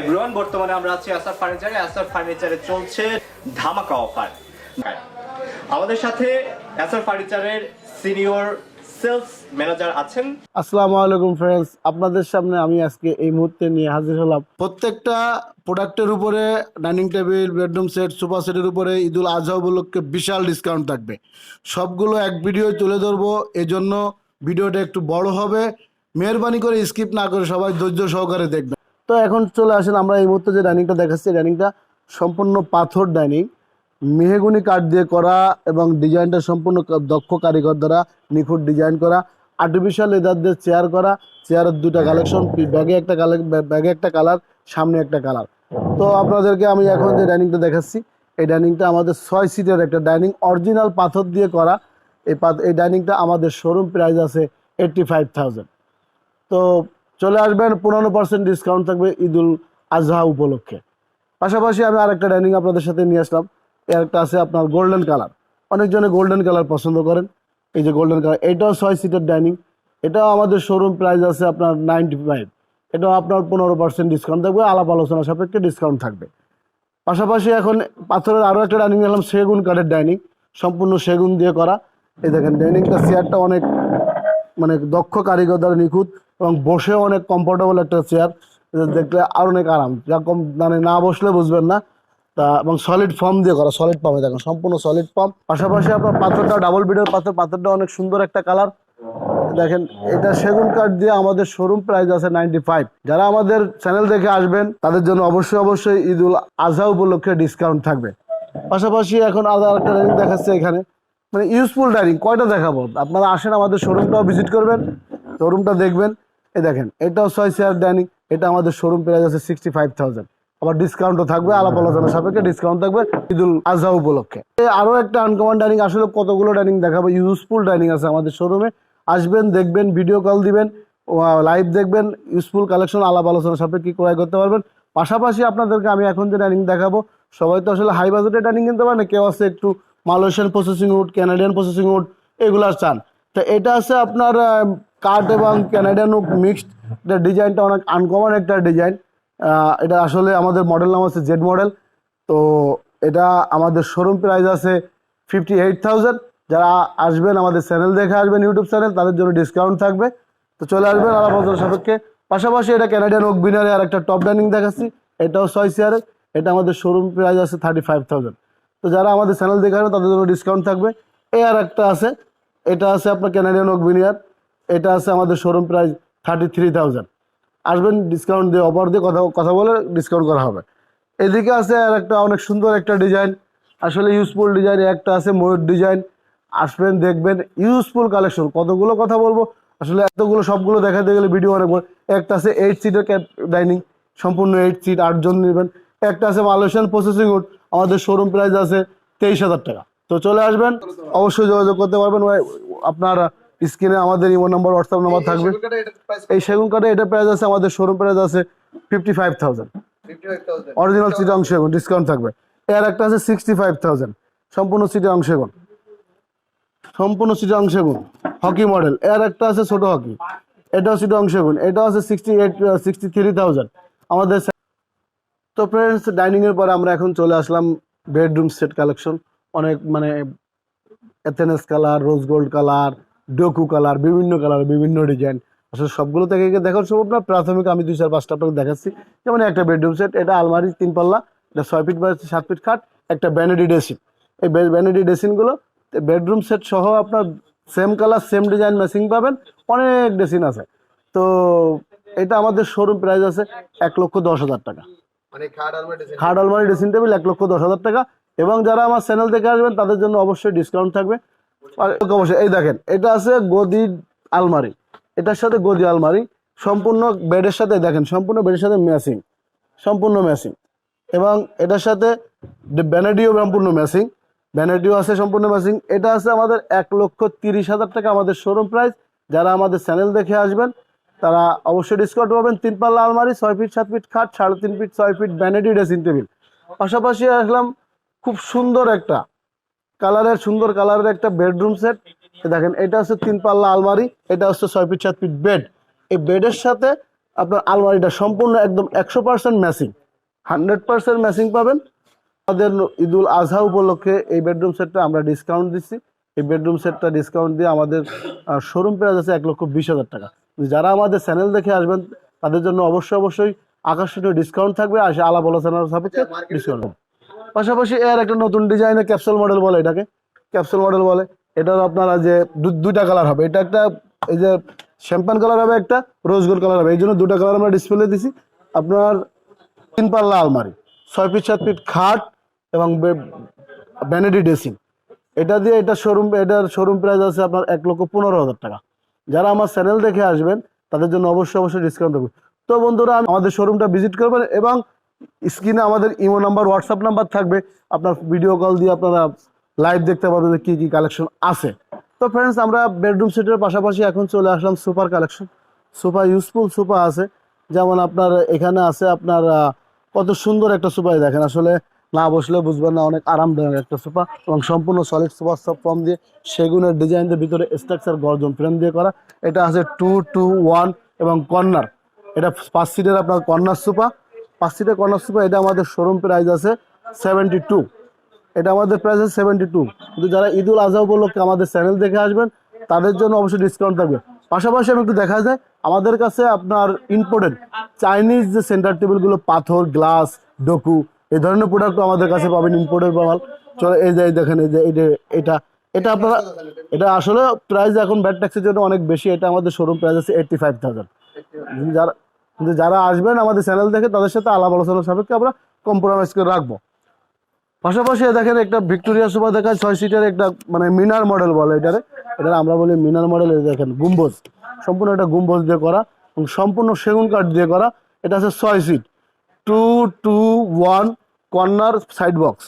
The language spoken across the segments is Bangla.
এভরিওয়ান, বর্তমানে আমরা আছি আসার ফার্নিচারে। আসার ফার্নিচারে চলছে ধামাকা অফার। আমাদের সাথে আসার ফার্নিচারের সিনিয়র সেলস ম্যানেজার আছেন। আসসালামু আলাইকুম ফ্রেন্ডস আপনাদের সামনে আমি আজকে এই মুহূর্তে নিয়ে হাজির হলাম। প্রত্যেকটা প্রোডাক্টের উপরে, dining table, bedroom set, sofa সেটের উপরে ঈদুল আজহা উপলক্ষে বিশাল ডিসকাউন্ট থাকবে। সবগুলো এক ভিডিও তুলে ধরবো। এজন্য ভিডিওটা একটু বড় হবে। মেহরবানি করে স্কিপ না করে সবাই ধৈর্য সহকারে দেখবেন। তো এখন চলে আসেন, আমরা এই মুহূর্তে যে ডাইনিংটা দেখাচ্ছি ডাইনিংটা সম্পূর্ণ পাথর ডাইনিং মেহেগুনি কাঠ দিয়ে করা এবং ডিজাইনটা সম্পূর্ণ দক্ষ কারিগর দ্বারা নিখুঁত ডিজাইন করা আর্টিফিশিয়াল লেদার দিয়ে চেয়ার করা চেয়ারের দুটা কালেকশন ব্যাগে একটা ব্যাগে একটা কালার সামনে একটা কালার তো আপনাদেরকে আমি এখন যে ডাইনিংটা দেখাচ্ছি, এই ডাইনিংটা আমাদের ছয় সিটের একটা ডাইনিং অরিজিনাল পাথর দিয়ে করা। এই এই ডাইনিংটা আমাদের শোরুম প্রাইস আছে এইট্টি ফাইভ থাউজেন্ড তো চলে আসবেন, পনেরো পার্সেন্ট ডিসকাউন্ট থাকবে ঈদুল আজহা উপলক্ষে। পাশাপাশি আমি আরেকটা ডাইনিং আপনাদের সাথে নিয়ে আসলাম। এর একটা আছে আপনার গোল্ডেন কালার অনেকজনে গোল্ডেন কালার পছন্দ করেন। এই যে গোল্ডেন কালার এটাও ছয় সিটের ডাইনিং এটাও আমাদের শোরুম প্রাইস আছে আপনার নাইনটি ফাইভ এটাও আপনার পনেরো পার্সেন্ট ডিসকাউন্ট থাকবে, আলাপ আলোচনা সাপেক্ষে ডিসকাউন্ট থাকবে। পাশাপাশি এখন পাথরের আরও একটা ডাইনিং নিলাম সেগুন কাঠের ডাইনিং সম্পূর্ণ সেগুন দিয়ে করা। এই দেখেন ডাইনিংটা চেয়ারটা অনেক মানে দক্ষ কারিগর দ্বারা নিখুঁত। এবং বসে অনেক কমফোর্টেবল একটা চেয়ার দেখলে আর অনেক আরাম। যেরকম মানে না বসলে বুঝবেন না। তা, এবং সলিড ফর্ম দিয়ে করা সলিড পাম্পে দেখেন, সম্পূর্ণ সলিড পাম্প পাশাপাশি আপনার পাথরটা ডাবল বিডের পাথর, পাথরটা অনেক সুন্দর একটা কালার দেখেন, এটা সেগুন কাঠ দিয়ে আমাদের শোরুম প্রাইস আছে নাইনটি ফাইভ যারা আমাদের চ্যানেল দেখে আসবেন, তাদের জন্য অবশ্যই অবশ্যই ঈদ উল আজহা উপলক্ষে ডিসকাউন্ট থাকবে। পাশাপাশি এখন আলাদা একটা ডাইনিং দেখাচ্ছে এখানে। মানে ইউজফুল ডাইনিং কয়টা দেখাবো? আপনারা আসেন আমাদের শোরুমটাও ভিজিট করবেন শোরুমটা দেখবেন। এই দেখেন, এটাও ছয় চেয়ার ডাইনিং এটা আমাদের শোরুম প্রাইস আছে সিক্সটি ফাইভ থাউজেন্ড আবার ডিসকাউন্টও থাকবে, আলাপ আলোচনা সাপেক্ষে ডিসকাউন্ট থাকবে ঈদুল আজহা উপলক্ষে। আরও একটা আনকমন ডাইনিং আসলে কতগুলো ডাইনিং দেখাবো। ইউজফুল ডাইনিং আছে আমাদের শোরুমে আসবেন, দেখবেন ভিডিও কল দিবেন লাইভ দেখবেন ইউজফুল কালেকশন আলাপ আলোচনা সাপেক্ষে ক্রয় করতে পারবেন। পাশাপাশি আপনাদেরকে আমি এখন যে ডাইনিং দেখাবো, সবাই তো আসলে হাই বাজেটের ডাইনিং কিনতে পারে না, কেউ আছে একটু Malaysian processing wood Canadian processing wood এগুলার চান। তো এটা আছে আপনার কাঠ এবং ক্যানাডিয়ান উড মিক্সড এটা ডিজাইনটা অনেক আনকমন একটা ডিজাইন এটা আসলে আমাদের মডেল নাম আছে জেড মডেল তো এটা আমাদের শোরুম প্রাইস আছে ফিফটি এইট থাউজেন্ড যারা আসবেন আমাদের চ্যানেল দেখে আসবেন ইউটিউব চ্যানেল তাদের জন্য ডিসকাউন্ট থাকবে। তো চলে আসবেন আলাপ সাপেক্ষে। পাশাপাশি এটা ক্যানাডিয়ান ওক বিনারে আর একটা টপ ডাইনিং দেখাচ্ছি। এটাও ছয় চেয়ারের এটা আমাদের শোরুম প্রাইস আছে থার্টি ফাইভ থাউজেন্ড তো যারা আমাদের চ্যানেল দেখে আসবেন, তাদের জন্য ডিসকাউন্ট থাকবে। এ আর একটা আছে। এটা আছে আপনার ক্যানাডিয়ান ওক বিনিয়ার এটা আছে আমাদের showroom price thirty three thousand আসবেন ডিসকাউন্ট দিয়ে অফার দিয়ে কথা কথা বলে ডিসকাউন্ট করা হবে। এদিকে আছে আর একটা অনেক সুন্দর একটা ডিজাইন আসলে ইউজফুল ডিজাইন একটা আছে ময়ূর ডিজাইন আসবেন, দেখবেন ইউজফুল কালেকশন কতগুলো কথা বলব? আসলে এতগুলো, সবগুলো দেখাতে গেলে ভিডিও অনেক একটা আছে এইট সিটের ডাইনিং সম্পূর্ণ এইট সিট আটজন নেবেন। একটা আছে মালয়েশিয়ান প্রসেসিং উড আমাদের শোরুম প্রাইস আছে তেইশ হাজার টাকা। তো চলে আসবেন, অবশ্যই যোগাযোগ করতে পারবেন। আপনার স্ক্রিনে আমাদের ইমো নাম্বার হোয়াটসঅ্যাপ নাম্বার থাকবে। এই সেগুন কাঠে এটা প্রাইস আছে আমাদের শোরুম প্রাইস আছে ফিফটি ফাইভ থাউজেন্ড অরিজিনাল সিটের অংশ এখন ডিসকাউন্ট থাকবে। এর একটা আছে সিক্সটি ফাইভ থাউজেন্ড সম্পূর্ণ সিটের অংশ এখন সম্পূর্ণ সিটের অংশ এখন হকি মডেল এর একটা আছে ছোট হকি। এটাও অংশ এখন এটাও আছে sixty eight sixty three thousand আমাদের তো ফ্রেন্ডস ডাইনিং এর পরে আমরা এখন চলে আসলাম বেডরুম সেট কালেকশন অনেক মানে এথেনেস কালার রোজ গোল্ড কালার ডোকু কালার বিভিন্ন কালার বিভিন্ন ডিজাইন আসলে সবগুলো থেকে দেখার সম্ভব না। প্রাথমিক আমি দুই চার পাঁচটা আপনাকে দেখাচ্ছি। যেমন একটা বেডরুম সেট এটা আলমারি তিন পাল্লা এটা ছয় ফিট বাই সাত ফিট খাট একটা ব্যানেডি ডেসিন এই ব্যানেডি ডেসিনগুলো বেডরুম সেট সহ আপনার same colour same design matching পাবেন। অনেক ডেসিন আছে। তো এটা আমাদের শোরুম প্রাইস আছে এক লক্ষ দশ হাজার টাকা। মানে খাট আলমারি ড্রেসিং টেবিল এক লক্ষ দশ হাজার টাকা। এবং যারা আমার চ্যানেল দেখে আসবেন তাদের জন্য অবশ্যই ডিসকাউন্ট থাকবে। এই দেখেন, এটা আছে গদি আলমারি। এটার সাথে গদি আলমারি, সম্পূর্ণ বেডের সাথে দেখেন, সম্পূর্ণ বেডের সাথে ম্যাচিং, সম্পূর্ণ ম্যাচিং। এবং এটার সাথে ব্যানাডিও সম্পূর্ণ ম্যাচিং ব্যানাডিও আছে সম্পূর্ণ ম্যাচিং। এটা আছে আমাদের এক লক্ষ তিরিশ হাজার টাকা আমাদের শোরুম প্রাইস যারা আমাদের চ্যানেল দেখে আসবেন, তারা অবশ্যই ডিসকাউন্ট পাবেন। তিন পাল্লা আলমারি, ছয় ফিট সাত ফিট খাট, সাড়ে তিন ফিট ছয় ফিট ব্যানেডি ড্রেসিং টেবিল। পাশাপাশি আসলাম, খুব সুন্দর একটা কালারের সুন্দর কালারের একটা বেডরুম সেট। দেখেন, এটা হচ্ছে তিন পাল্লা আলমারি, এটা হচ্ছে ছয় ফিট, সাত ফিট বেড। এই বেডের সাথে আপনার আলমারিটা সম্পূর্ণ একদম একশো percent matching. Hundred percent matching পাবেন। আমাদের ঈদুল আজহা উপলক্ষে এই বেডরুম সেটটা আমরা ডিসকাউন্ট দিচ্ছি। এই বেডরুম সেটটা ডিসকাউন্ট দিয়ে আমাদের শোরুম প্রাইস আছে এক লক্ষ বিশ হাজার টাকা। যারা আমাদের চ্যানেল দেখে আসবেন, তাদের জন্য অবশ্যই অবশ্যই আকর্ষণীয় ডিসকাউন্ট থাকবে। আর সে আলাপ আলোচনার সাপেক্ষে ডিসকাউন্ট পাশাপাশি এর একটা নতুন ডিজাইনের ক্যাপসুল মডেল বলে এটাকে। ক্যাপসুল মডেল বলে। এটার আপনারা যে দুইটা কালার হবে। এটা একটা এই যে শ্যাম্পান কালার হবে, একটা রোজ গোল্ড কালার হবে। এই জন্য দুটা কালার আমরা ডিসপ্লে দিছি। আপনার তিন পাল্লা আলমারি, ছয় ফিট সাত ফিট খাট এবং ভ্যানিটি ড্রেসিং এটা দিয়ে এটা শোরুম এটার শোরুম প্রাইস আছে আপনার এক লক্ষ পনেরো হাজার টাকা। যারা আমার চ্যানেল দেখে আসবেন, তাদের জন্য অবশ্যই অবশ্যই ডিসকাউন্ট দেবো তো বন্ধুরা আমাদের শোরুমটা ভিজিট করবেন এবং স্ক্রিনে আমাদের ইমো নাম্বার হোয়াটসঅ্যাপ নাম্বার থাকবে। আপনার ভিডিও কল দিয়ে আপনারা লাইভ দেখতে পাবেন যে কী কী কালেকশন আছে। তো ফ্রেন্ডস আমরা বেডরুম সেটের পাশাপাশি এখন চলে আসলাম super collection super useful sofa আছে। যেমন আপনার এখানে আছে আপনার কত সুন্দর একটা সোফা দেখেন, আসলে না বসলে বুঝবেন না, অনেক আরামদায়ক একটা সোফা এবং সম্পূর্ণ সলিড সোফা সব ফর্ম দিয়ে সেগুনের ডিজাইনের ভিতরে স্ট্রাকচার গর্জন ফ্রেম দিয়ে করা। এটা আছে টু টু ওয়ান এবং কর্নার এটা পাঁচ সিটের আপনার কর্নার সোফা পাঁচ সিটের কর্নার সোফা এটা আমাদের শোরুম প্রাইস আছে সেভেন্টি টু এটা আমাদের প্রাইস আছে সেভেন্টি টু কিন্তু যারা ঈদুল আজহা উপলক্ষে আমাদের চ্যানেল দেখে আসবেন, তাদের জন্য অবশ্যই ডিসকাউন্ট থাকবে। পাশাপাশি আমি একটু দেখা যায়, আমাদের কাছে আপনার ইম্পোর্টেড চাইনিজ যে সেন্টার টেবিলগুলো পাথর গ্লাস ডকু এই ধরনের প্রোডাক্টও আমাদের কাছে পাবেন ইম্পোর্টেড মাল চলো, এই যে দেখেন, এই যে এটা এটা আপনারা, এটা আসলে প্রাইস এখন ব্যাট ট্যাক্সের জন্য অনেক বেশি, এটা আমাদের শোরুম প্রাইস আছে এইটটি ফাইভ থাউজেন্ড যারা কিন্তু যারা আসবেন আমাদের চ্যানেল দেখে, তাদের সাথে আলাপ আলোচনার সাপেক্ষে আমরা কম্প্রোমাইজ করে রাখব। পাশাপাশি দেখেন একটা ভিক্টোরিয়া সোফা দেখায় ছয় সিটের একটা মানে মিনার মডেল বলে এটারে। এটা আমরা বলি মিনার মডেল দেখেন, গুম্বজ। সম্পূর্ণ একটা গুম্বজ দিয়ে করা এবং সম্পূর্ণ সেগুন কাঠ দিয়ে করা। এটা আছে ছয় seat two two one corner side box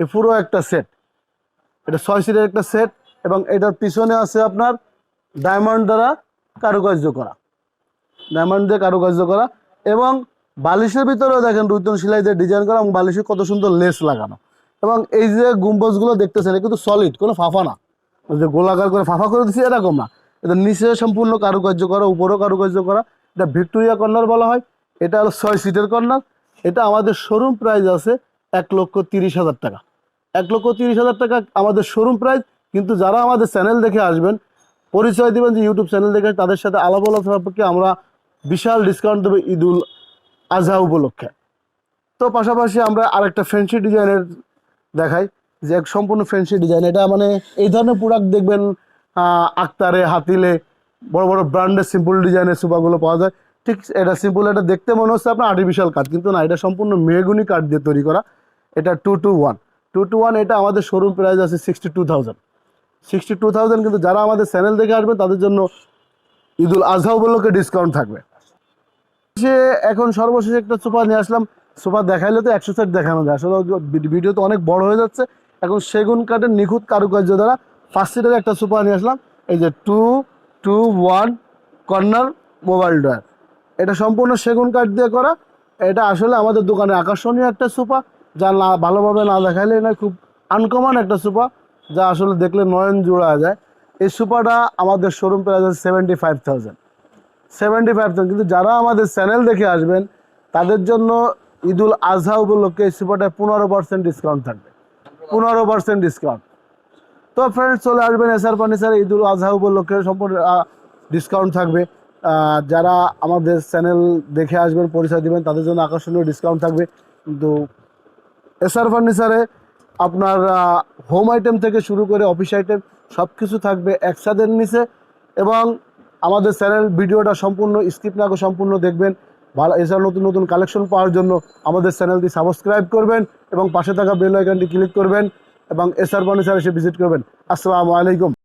এ পুরো একটা সেট এটা ছয় সিটের একটা সেট এবং এটার পিছনে আছে আপনার ডায়মন্ড দ্বারা কারুকার্য করা। ডায়মন্ড দিয়ে কারুকার্য করা এবং বালিশের ভিতরেও দেখেন রুদ্রন সেলাই দিয়ে ডিজাইন করা এবং বালিশে কত সুন্দর লেস লাগানো। এবং এই যে গুম্বজগুলো দেখতেছেন কিন্তু সলিড কোনো ফাফা না। যে গোলাকার করে ফাফা করে দিচ্ছে এরকম না। এটা নিচে সম্পূর্ণ কারুকার্য করা, উপরেও কারুকার্য করা। এটা ভিক্টোরিয়া কর্নার বলা হয়। এটা হলো ছয় সিটের কর্নার। এটা আমাদের শোরুম প্রাইস আছে এক লক্ষ তিরিশ হাজার টাকা। এক লক্ষ তিরিশ হাজার টাকা আমাদের শোরুম প্রাইস কিন্তু যারা আমাদের চ্যানেল দেখে আসবেন, পরিচয় দিবেন যে ইউটিউব চ্যানেল দেখে তাদের সাথে আলাপ আলাপ সম্পর্কে আমরা বিশাল ডিসকাউন্ট দেবো ঈদুল আজহা উপলক্ষে। তো পাশাপাশি আমরা আরেকটা ফ্যান্সি ডিজাইনের দেখাই, যে এক সম্পূর্ণ ফ্যান্সি ডিজাইন এটা মানে এই ধরনের প্রোডাক্ট দেখবেন আক্তারে, হাতিলে, বড় বড় ব্র্যান্ডের সিম্পল ডিজাইনের সোফাগুলো পাওয়া যায়। ঠিক এটা সিম্পল এটা দেখতে মনে হচ্ছে আপনার আর্টিফিশিয়াল কাঠ কিন্তু না, এটা সম্পূর্ণ মেহগুনি কাঠ দিয়ে তৈরি করা। এটা two two one two two one এটা আমাদের শোরুম প্রাইস আছে sixty two thousand sixty two thousand কিন্তু যারা আমাদের চ্যানেল দেখে আসবে তাদের জন্য ঈদুল আজহা উপলক্ষে ডিসকাউন্ট থাকবে। সে এখন সর্বশেষ একটা সোফা নিয়ে আসলাম। সোফা দেখাইলে তো একশো সেট দেখানো যায়। আসলে ভিডিও তো অনেক বড় হয়ে যাচ্ছে। এখন সেগুন কাঠের নিখুঁত কারুকার্য দ্বারা ফার্স্ট সিটের একটা সোফা নিয়ে আসলাম। এই যে two two one corner mobile drawer এটা সম্পূর্ণ সেগুন কাঠ দিয়ে করা। এটা আসলে আমাদের দোকানে আকর্ষণীয় একটা সোফা যা না, ভালোভাবে না দেখাইলে না খুব আনকমন একটা সোফা যা আসলে দেখলে নয়ন জোড়া যায়। এই সোফাটা আমাদের শোরুম প্রাইস আছে seventy five thousand seventy five কিন্তু যারা আমাদের চ্যানেল দেখে আসবেন, তাদের জন্য ঈদুল আজহা উপলক্ষে সুপারটায় পনেরো পার্সেন্ট ডিসকাউন্ট থাকবে। পনেরো পার্সেন্ট ডিসকাউন্ট তো ফ্রেন্ডস চলে আসবেন এসআর ফার্নিচার ঈদুল আজহা উপলক্ষে সম্পূর্ণ ডিসকাউন্ট থাকবে। যারা আমাদের চ্যানেল দেখে আসবেন, পরিচয় দিবেন, তাদের জন্য আকর্ষণীয় ডিসকাউন্ট থাকবে। কিন্তু এসআর ফার্নিচারে আপনার হোম আইটেম থেকে শুরু করে অফিস আইটেম সব কিছু থাকবে একসাথের নিচে। এবং আমাদের চ্যানেল, ভিডিওটা সম্পূর্ণ, স্কিপ না সম্পূর্ণ দেখবেন। ভালো, এছাড়া নতুন নতুন কালেকশন পাওয়ার জন্য আমাদের চ্যানেলটি সাবস্ক্রাইব করবেন এবং পাশে থাকা বেল আইকনটি ক্লিক করবেন এবং এসআর ফার্নিচার এসে ভিজিট করবেন। আসসালামু আলাইকুম।